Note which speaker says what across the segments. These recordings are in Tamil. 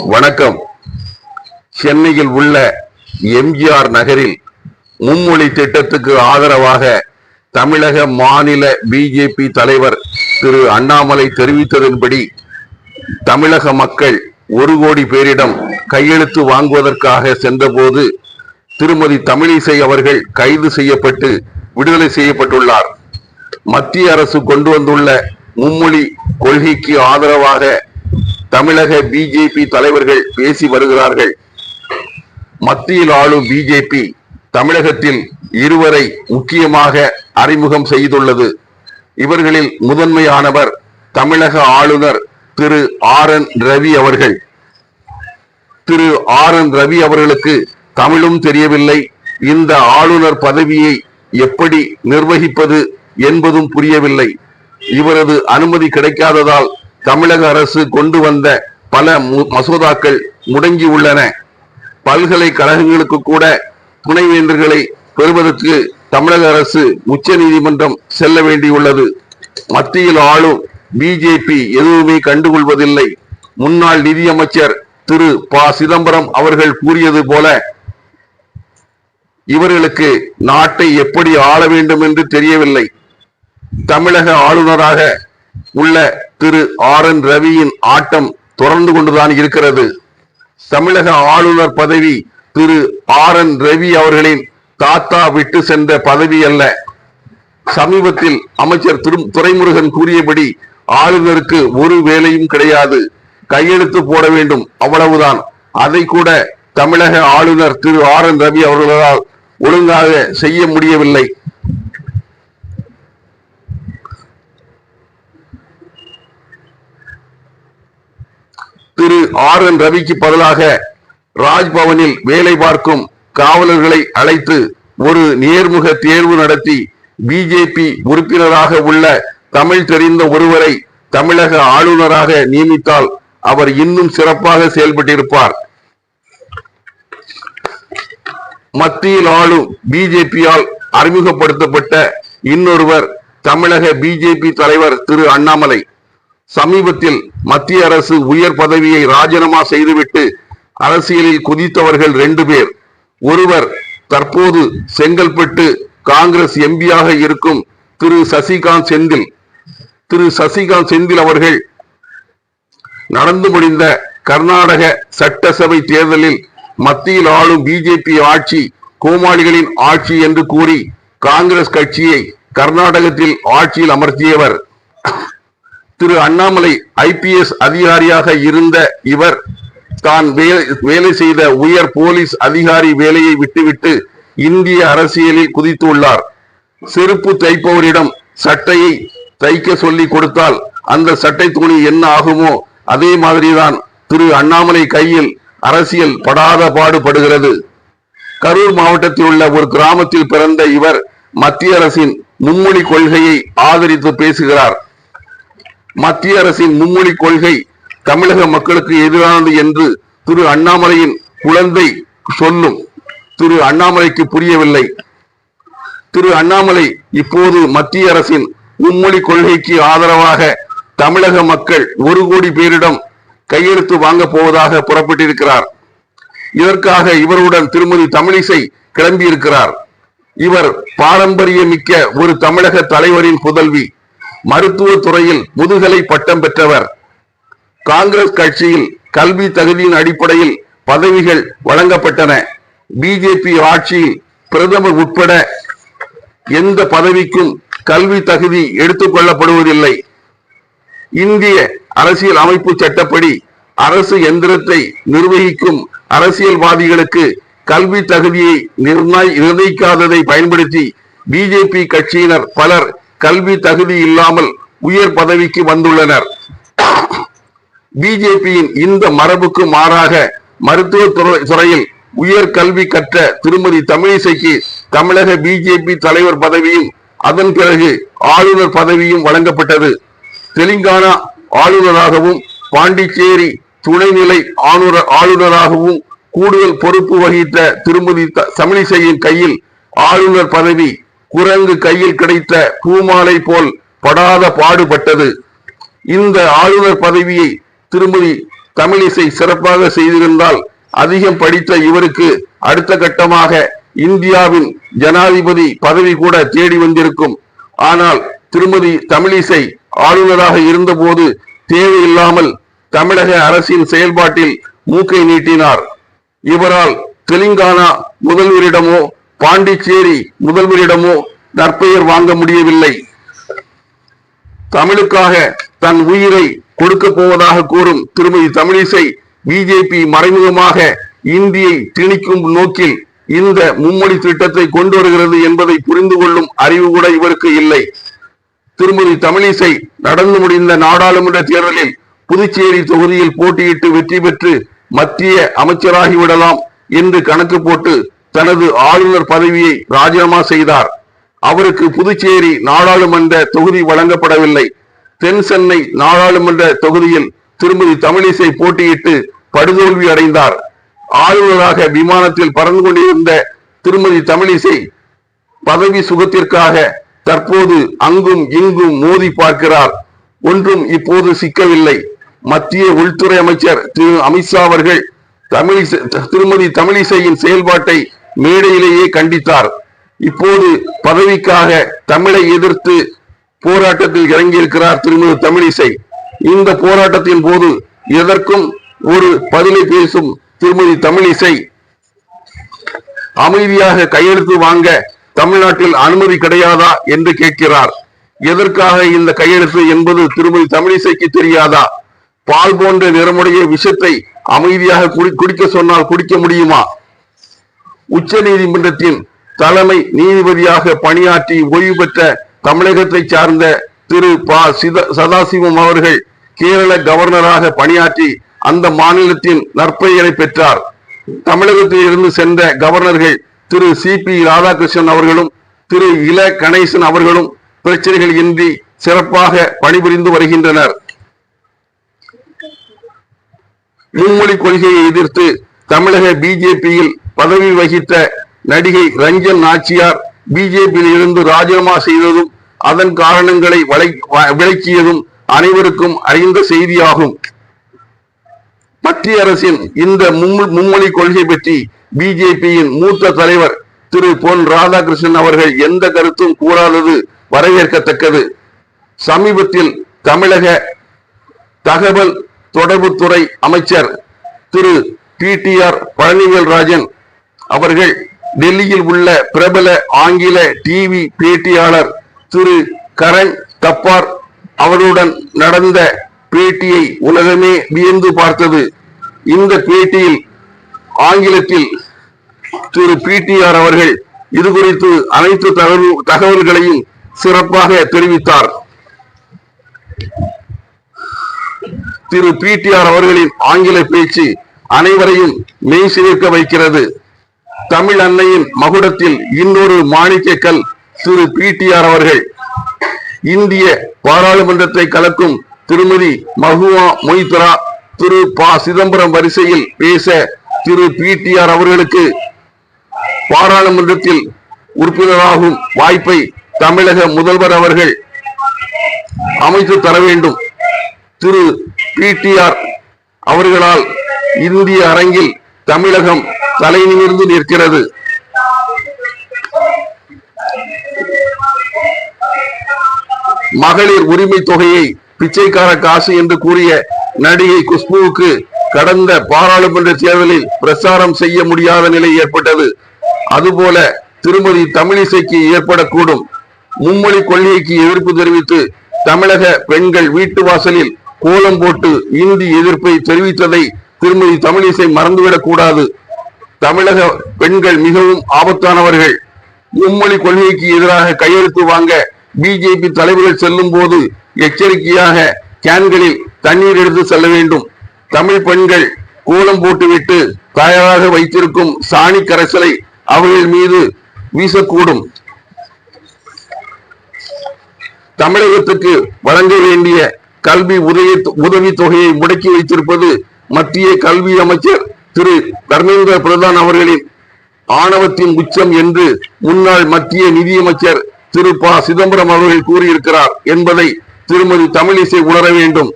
Speaker 1: வணக்கம். சென்னையில் உள்ள எம்ஜிஆர் நகரில் மும்மொழி திட்டத்துக்கு ஆதரவாக தமிழக மாநில பிஜேபி தலைவர் திரு அண்ணாமலை தெரிவித்ததன்படி தமிழக மக்கள் ஒரு கோடி பேரிடம் கையெழுத்து வாங்குவதற்காக சென்றபோது திருமதி தமிழிசை அவர்கள் கைது செய்யப்பட்டு விடுதலை செய்யப்பட்டுள்ளார். மத்திய அரசு கொண்டு வந்துள்ள மும்மொழி கொள்கைக்கு ஆதரவாக தமிழக பிஜேபி தலைவர்கள் பேசி வருகிறார்கள். மத்தியில் ஆளும் பிஜேபி தமிழகத்தில் இருவரை முக்கியமாக அறிமுகம் செய்துள்ளது. இவர்களில் முதன்மையானவர் தமிழக ஆளுநர் திரு ஆர் என் ரவி அவர்கள். திரு ஆர் என் ரவி அவர்களுக்கு தமிழும் தெரியவில்லை. இந்த ஆளுநர் பதவியை எப்படி நிர்வகிப்பது என்பதும் புரியவில்லை. இவரது அனுமதி கிடைக்காததால் தமிழக அரசு கொண்டு வந்த பல மசோதாக்கள் முடங்கி உள்ளன. பல்கலைக்கழகங்களுக்கு கூட துணைவேந்தர்களை பெறுவதற்கு தமிழக அரசு உச்ச நீதிமன்றம் செல்ல வேண்டியுள்ளது. மத்தியில் ஆளும் பிஜேபி எதுவுமே கண்டுகொள்வதில்லை. முன்னாள் நிதியமைச்சர் திரு ப. சிதம்பரம் அவர்கள் கூறியது போல இவர்களுக்கு நாட்டை எப்படி ஆள வேண்டும் என்று தெரியவில்லை. தமிழக ஆளுநராக உள்ள திரு ஆர் என் ரவியின் ஆட்டம் தொடர்ந்து கொண்டுதான் இருக்கிறது. தமிழக ஆளுநர் பதவி திரு ஆர் என் ரவி அவர்களின் தாத்தா விட்டு சென்ற பதவி அல்ல. சமீபத்தில் அமைச்சர் திரு துரைமுருகன் கூறியபடி ஆளுநருக்கு ஒரு வேலையும் கிடையாது. கையெழுத்து போட வேண்டும். அவ்வளவுதான். அதை கூட தமிழக ஆளுநர் திரு ஆர் என் ரவி அவர்களால் ஒழுங்காக செய்ய முடியவில்லை. திரு ஆர் என் ரவிக்கு பதிலாக ராஜ்பவனில் வேலை பார்க்கும் காவலர்களை அழைத்து ஒரு நேர்முக தேர்வு நடத்தி பிஜேபி உறுப்பினராக உள்ள தமிழ் தெரிந்த ஒருவரை தமிழக ஆளுநராக நியமித்தால் அவர் இன்னும் சிறப்பாக செயல்பட்டிருப்பார். மத்தியில் ஆளும் பிஜேபியால் அறிமுகப்படுத்தப்பட்ட இன்னொருவர் தமிழக பிஜேபி தலைவர் திரு அண்ணாமலை. சமீபத்தில் மத்திய அரசு உயர் பதவியை ராஜினாமா செய்துவிட்டு அரசியலில் குதித்தவர்கள் ரெண்டு பேர். ஒருவர் தற்போது செங்கல்பட்டு காங்கிரஸ் எம்பியாக இருக்கும் திரு சசிகாந்த் செந்தில். திரு சசிகாந்த் செந்தில் அவர்கள் நடந்து முடிந்த கர்நாடக சட்டசபை தேர்தலில் மத்தியில் ஆளும் பிஜேபி ஆட்சி கோமாளிகளின் ஆட்சி என்று கூறி காங்கிரஸ் கட்சியை கர்நாடகத்தில் ஆட்சியில் அமர்த்தியவர். திரு அண்ணாமலை ஐபிஎஸ் அதிகாரியாக இருந்த இவர் தான் வேலை செய்த உயர் போலீஸ் அதிகாரி வேலையை விட்டுவிட்டு இந்திய அரசியலில் குதித்துள்ளார். செருப்பு தைப்பவரிடம் சட்டையை தைக்க சொல்லி கொடுத்தால் அந்த சட்டை துணி என்ன ஆகுமோ அதே மாதிரிதான் திரு அண்ணாமலை கையில் அரசியல் படாத பாடுபடுகிறது. கரூர் மாவட்டத்தில் உள்ள ஒரு கிராமத்தில் பிறந்த இவர் மத்திய அரசின் மும்மொழி கொள்கையை ஆதரித்து பேசுகிறார். மத்திய அரசின் மும்மொழி கொள்கை தமிழக மக்களுக்கு எதிரானது என்று திரு அண்ணாமலையின் குழந்தை சொல்லும். திரு அண்ணாமலைக்கு புரியவில்லை. திரு அண்ணாமலை இப்போது மத்திய அரசின் மும்மொழி கொள்கைக்கு ஆதரவாக தமிழக மக்கள் ஒரு கோடி பேரிடம் கையெழுத்து வாங்கப் போவதாக புறப்பட்டிருக்கிறார். இதற்காக இவருடன் திருமதி தமிழிசை கிளம்பியிருக்கிறார். இவர் பாரம்பரியமிக்க ஒரு தமிழக தலைவரின் புதல்வி. மருத்துவ துறையில் முதுகலை பட்டம் பெற்றவர். காங்கிரஸ் கட்சியில் கல்வி தகுதியின் அடிப்படையில் பதவிகள் வழங்கப்பட்டன. பிஜேபி ஆட்சியில் பிரதமர் உட்பட எந்த பதவிக்கும் கல்வி தகுதி எடுத்துக் கொள்ளப்படுவதில்லை. இந்திய அரசியல் அமைப்பு சட்டப்படி அரசு எந்திரத்தை நிர்வகிக்கும் அரசியல்வாதிகளுக்கு கல்வி தகுதியை நிர்ணய நிர்ணயிக்காததை பயன்படுத்தி பிஜேபி கட்சியினர் பலர் கல்வி தகுதி இல்லாமல் உயர் பதவிக்கு வந்துள்ளனர். பிஜேபியின் இந்த மரபுக்கு மாறாக மருத்துவ துறை- துறையில் உயர் கல்வி கற்ற திருமதி தமிழிசைக்கு தமிழக பிஜேபி தலைவர் பதவியும் அதன் பிறகு ஆளுநர் பதவியும் வழங்கப்பட்டது. தெலுங்கானா ஆளுநராகவும் பாண்டிச்சேரி துணைநிலை ஆளுநராகவும் கூடுதல் பொறுப்பு வகித்த திருமதி த- தமிழிசையின் கையில் ஆளுநர் பதவி குரங்கு கையில் கிடைத்த பூமாலை போல் படாத பாடுபட்டது. இந்த ஆளுநர் பதவியை திருமதி தமிழிசை சிறப்பாக செய்திருந்தால் அதிகம் படித்த இவருக்கு அடுத்த கட்டமாக இந்தியாவின் ஜனாதிபதி பதவி கூட தேடி வந்திருக்கும். ஆனால் திருமதி தமிழிசை ஆளுநராக இருந்தபோது தேவையில்லாமல் தமிழக அரசின் செயல்பாட்டில் மூக்கை நீட்டினார். இவரால் தெலுங்கானா முதல்வரிடமோ பாண்டிச்சேரி முதல்வரிடமோ நற்பெயர் வாங்க முடியவில்லை. தமிழுக்காக தன் உயிரை கொடுக்க போவதாக கூறும் திருமதி தமிழிசை பிஜேபி மறைமுகமாக இந்தியை திணிக்கும் நோக்கில் இந்த மும்மொழி திட்டத்தை கொண்டு வருகிறது என்பதை புரிந்து கொள்ளும் அறிவு கூட இவருக்கு இல்லை. திருமதி தமிழிசை நடந்து முடிந்த நாடாளுமன்ற தேர்தலில் புதுச்சேரி தொகுதியில் போட்டியிட்டு வெற்றி பெற்று மத்திய அமைச்சராகிவிடலாம் என்று கணக்கு போட்டு தனது ஆளுநர் பதவியை ராஜினாமா செய்தார். அவருக்கு புதுச்சேரி நாடாளுமன்ற தொகுதி வழங்கப்படவில்லை. தென் சென்னை நாடாளுமன்ற தொகுதியில் திருமதி தமிழிசை போட்டியிட்டு படுதோல்வி அடைந்தார். ஆளுநராக விமானத்தில் பறந்து கொண்டிருந்த திருமதி தமிழிசை பதவி சுகத்திற்காக தற்போது அங்கும் இங்கும் மோதி பார்க்கிறார். ஒன்றும் இப்போது சிக்கவில்லை. மத்திய உள்துறை அமைச்சர் திரு அமித்ஷா அவர்கள் தமிழிசை திருமதி தமிழிசையின் செயல்பாட்டை மேடையிலேயே கண்டித்தார். இப்போது பதவிக்காக தமிழை எதிர்த்து போராட்டத்தில் இறங்கியிருக்கிறார் திருமதி தமிழிசை. இந்த போராட்டத்தின் போது எதற்கும் ஒரு பதிலை பேசும் திருமதி தமிழிசை. அமைதியாக கையெழுத்து வாங்க தமிழ்நாட்டில் அனுமதி கிடையாதா என்று கேட்கிறார். எதற்காக இந்த கையெழுத்து என்பது திருமதி தமிழிசைக்கு தெரியாதா? பால் போன்ற நிறமுடைய விஷத்தை அமைதியாக குடி- குடிக்க சொன்னால் குடிக்க முடியுமா? உச்ச நீதிமன்றத்தின் தலைமை நீதிபதியாக பணியாற்றி ஓய்வு பெற்ற தமிழகத்தை சார்ந்த திரு ப. சித சதாசிவம் அவர்கள் கேரள கவர்னராக பணியாற்றி அந்த மாநிலத்தின் நற்பெயரை பெற்றார். தமிழகத்தில் இருந்து சென்ற கவர்னர்கள் திரு சி. பி. ராதாகிருஷ்ணன் அவர்களும் திரு இள. கணேசன் அவர்களும் பிரச்சனைகள் இன்றி சிறப்பாக பணிபுரிந்து வருகின்றனர். மும்மொழி கொள்கையை எதிர்த்து தமிழக பிஜேபியில் பதவி வகித்த நடிகை ரஞ்சன் நாச்சியார் பிஜேபியில் இருந்து ராஜினாமா செய்ததும் அதன் காரணங்களை விளக்கியதும் அனைவருக்கும் அறிந்த செய்தியாகும். மத்திய அரசின் இந்த மும்மொழி கொள்கை பற்றி பிஜேபியின் மூத்த தலைவர் திரு பொன் ராதாகிருஷ்ணன் அவர்கள் எந்த கருத்தும் கூறாதது வரவேற்கத்தக்கது. சமீபத்தில் தமிழக தகவல் தொடர்புத்துறை அமைச்சர் திரு டி டி பழனிவேல் ராஜன் அவர்கள் டெல்லியில் உள்ள பிரபல ஆங்கில டிவி பேட்டியாளர் திரு கரண் தப்பார் அவருடன் நடந்த பேட்டியை உலகமே வியந்து பார்த்தது. இந்த பேட்டியில் ஆங்கிலத்தில் திரு பிடிஆர் அவர்கள் இது குறித்து அனைத்து தகவல்களையும் சிறப்பாக தெரிவித்தார். திரு பிடிஆர் அவர்களின் ஆங்கில பேச்சு அனைவரையும் மெய் சிலிர்க்க வைக்கிறது. தமிழ் அன்னையின் மகுடத்தில் இன்னொரு மாணிக்கக்கல் திரு பிடிஆர் அவர்கள். இந்திய பாராளுமன்றத்தை கலக்கும் திருமதி மகுவா மொய்த்ரா திரு ப சிதம்பரம் வரிசையில் பேச திரு பிடிஆர் அவர்களுக்கு பாராளுமன்றத்தில் உறுப்பினராகும் வாய்ப்பை தமிழக முதல்வர் அவர்கள் அமைத்து தர வேண்டும். திரு பிடிஆர் அவர்களால் இந்திய அரங்கில் தமிழகம் தலை நிமிர்ந்து நிற்கிறது. மகளிர் உரிமை தொகையை பிச்சைக்கார காசு என்று கூறிய நடிகை குஷ்புவுக்கு கடந்த பாராளுமன்ற தேர்தலில் பிரச்சாரம் செய்ய முடியாத நிலை ஏற்பட்டது. அதுபோல திருமதி தமிழிசைக்கு ஏற்படக்கூடும். மும்மொழி கொள்கைக்கு எதிர்ப்பு தெரிவித்து தமிழக பெண்கள் வீட்டு வாசலில் கோலம் போட்டு இந்தி எதிர்ப்பை தெரிவித்ததை திருமதி தமிழிசை மறந்துவிடக் கூடாது தமிழக பெண்கள் மிகவும் ஆபத்தானவர்கள். மும்மொழி கொள்கைக்கு எதிராக கையெழுத்து வாங்க பிஜேபி தலைவர்கள் செல்லும் போது எச்சரிக்கையாக கேன்களில் தண்ணீர் எடுத்து செல்ல வேண்டும். தமிழ் பெண்கள் கோலம் போட்டுவிட்டு தயாராக வைத்திருக்கும் சாணி கரைசலை அவர்கள் மீது வீசக்கூடும். தமிழகத்துக்கு வழங்க வேண்டிய கல்வி உதவி உதவி தொகையை முடக்கி வைத்திருப்பது மத்திய கல்வி அமைச்சர் திரு தர்மேந்திர பிரதான் அவர்களின் ஆணவத்தின் உச்சம் என்று முன்னாள் மத்திய நிதியமைச்சர் திரு ப. சிதம்பரம் அவர்கள் கூறியிருக்கிறார் என்பதை திருமதி தமிழிசை உணர வேண்டும்.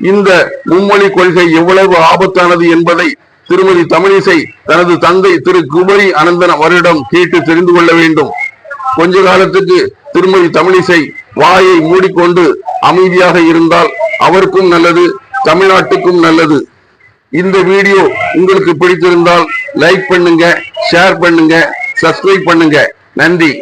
Speaker 1: இந்த மும்மொழி கொள்கை எவ்வளவு ஆபத்தானது என்பதை திருமதி தமிழிசை தனது தந்தை திரு. குமரி அனந்தன் அவரிடம் கேட்டு தெரிந்து கொள்ள வேண்டும். கொஞ்ச காலத்துக்கு திருமதி தமிழிசை வாயை மூடிக்கொண்டு அமைதியாக இருந்தால் அவருக்கும் நல்லது தமிழ்நாட்டுக்கும் நல்லது. இந்த வீடியோ உங்களுக்கு பிடித்திருந்தால் லைக் பண்ணுங்க ஷேர் பண்ணுங்க சப்ஸ்கிரைப் பண்ணுங்க. நன்றி.